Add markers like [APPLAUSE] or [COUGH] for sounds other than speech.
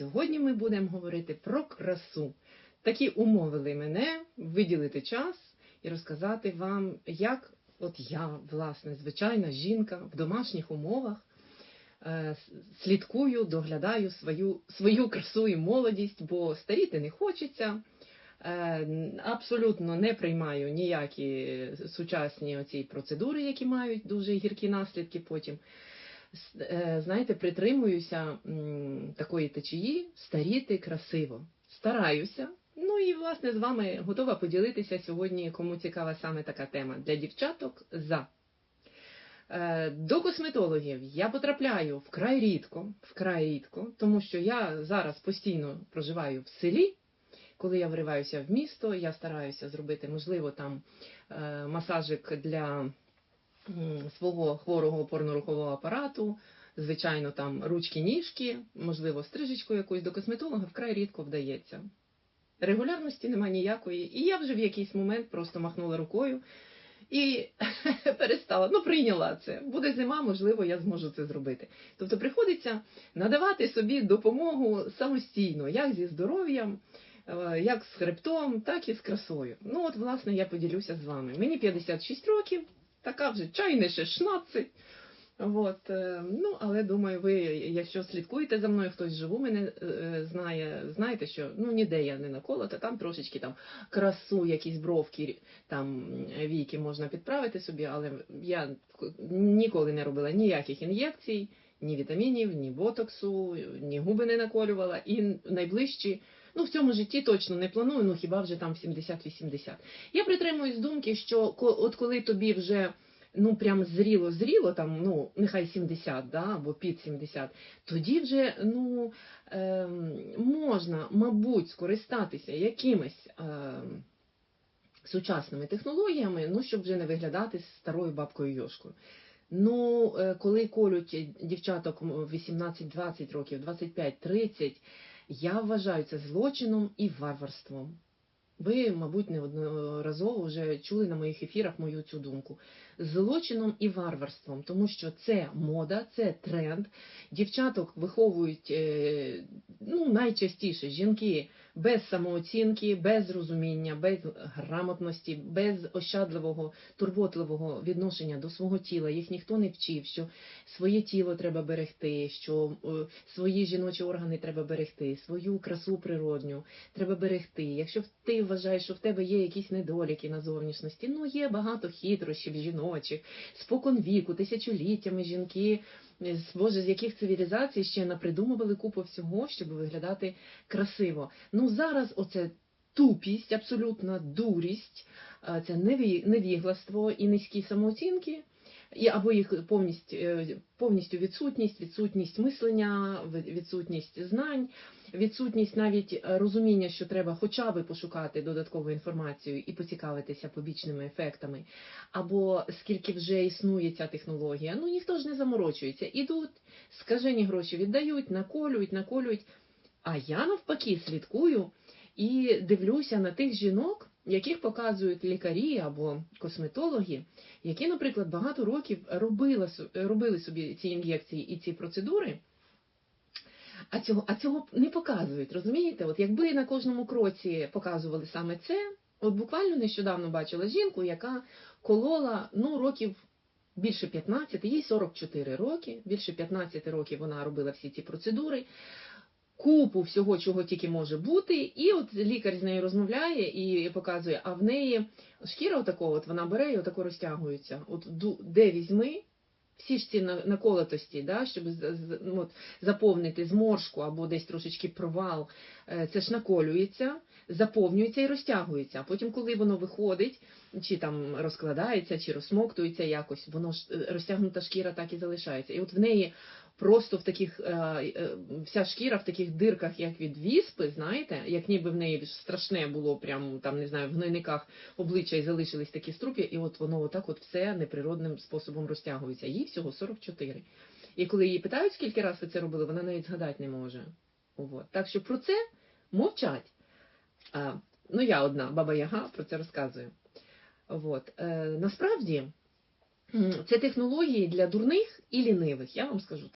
Сьогодні ми будемо говорити про красу. Такі умовили мене виділити час і розказати вам, як от я, власне, звичайна жінка в домашніх умовах е, слідкую, доглядаю свою, свою красу і молодість, бо старіти не хочеться. Е, Абсолютно не приймаю ніякі сучасні оці процедури, які мають дуже гіркі наслідки потім. Е, Знаєте, притримуюся такої течії старіти красиво. Стараюся. Ну і власне з вами готова поділитися сьогодні, кому цікава саме така тема для дівчаток за. Е, До косметологів я потрапляю вкрай рідко, вкрай рідко, тому що я зараз постійно проживаю в селі. Коли я вриваюся в місто, я стараюся зробити, можливо, там е, масажик для свого хворого опорно-рухового апарату, звичайно, там ручки-ніжки, можливо, стрижечку якусь до косметолога вкрай рідко вдається. Регулярності немає ніякої, і я вже в якийсь момент просто махнула рукою і [LAUGHS] перестала. Ну, прийняла це. Буде зима, можливо, я зможу це зробити. Тобто приходиться надавати собі допомогу самостійно, як зі здоров'ям, е, як з хребтом, так і з красою. Ну, от, власне, я поділюся з вами. Мені 56 років, така вже чайне ще 16. От, е, ну, але думаю, ви, якщо слідкуєте за мною, хтось живу мене е, знає, знаєте, що ну ніде я не наколота, там трошечки там красу, якісь бровки, там віки можна підправити собі, але я ніколи не робила ніяких ін'єкцій, ні вітамінів, ні ботоксу, ні губи не наколювала. І найближчі, ну в цьому житті точно не планую, ну хіба вже там 70-80. Я притримуюсь думки, що от коли тобі вже ну прям зріло, зріло, там, ну, нехай 70, да, або під 70, тоді вже ну, ем, можна, мабуть, скористатися якимись ем, сучасними технологіями, ну, щоб вже не виглядати старою бабкою Йошкою. Ну, е, коли колють дівчаток 18-20 років, 25-30, я вважаю це злочином і варварством. Ви, мабуть, неодноразово вже чули на моїх ефірах мою цю думку. Злочином і варварством, тому що це мода, це тренд. Дівчаток виховують е, ну, найчастіше жінки без самооцінки, без розуміння, без грамотності, без ощадливого, турботливого відношення до свого тіла. Їх ніхто не вчив, що своє тіло треба берегти, що е, свої жіночі органи треба берегти, свою красу природню треба берегти. Якщо ти вважаєш, що в тебе є якісь недоліки на зовнішності, ну є багато хитрощів жіночих, спокон віку, тисячоліттями жінки. Боже, з яких цивілізацій ще напридумували купу всього, щоб виглядати красиво. Ну зараз оце тупість, абсолютна дурість, е, це неві- невігластво і низькі самооцінки, або їх повністю, е, повністю відсутність, відсутність мислення, відсутність знань, відсутність навіть е, розуміння, що треба хоча б пошукати додаткову інформацію і поцікавитися побічними ефектами, або скільки вже існує ця технологія. Ну ніхто ж не заморочується. Ідуть, скажені гроші віддають, наколюють, наколюють. А я навпаки слідкую і дивлюся на тих жінок, яких показують лікарі або косметологи, які, наприклад, багато років робили, робили собі ці ін'єкції і ці процедури. А цього, а цього не показують, розумієте? От якби на кожному кроці показували саме це, от буквально нещодавно бачила жінку, яка колола ну, років більше 15, їй 44 роки, більше 15 років вона робила всі ці процедури, купу всього, чого тільки може бути, і от лікар з нею розмовляє і показує, а в неї шкіра отакого, от вона бере і отако розтягується. От де візьми, всі ж ці наколотості, да, щоб от, заповнити зморшку або десь трошечки провал, е, це ж наколюється, заповнюється і розтягується. А потім, коли воно виходить, чи там розкладається, чи розсмоктується якось, воно ж е, розтягнута шкіра так і залишається. І от в неї просто в таких е, е, вся шкіра в таких дирках, як від віспи, знаєте, як ніби в неї страшне було, прям там не знаю, в гнойниках обличчя і залишились такі струп'я, і от воно отак от все неприродним способом розтягується. Їй всього 44. І коли її питають, скільки разів ви це робили, вона навіть згадати не може. От. Так що про це мовчать. А, ну, я одна, баба Яга, про це розказую. От. Е, насправді це технології для дурних і лінивих, я вам скажу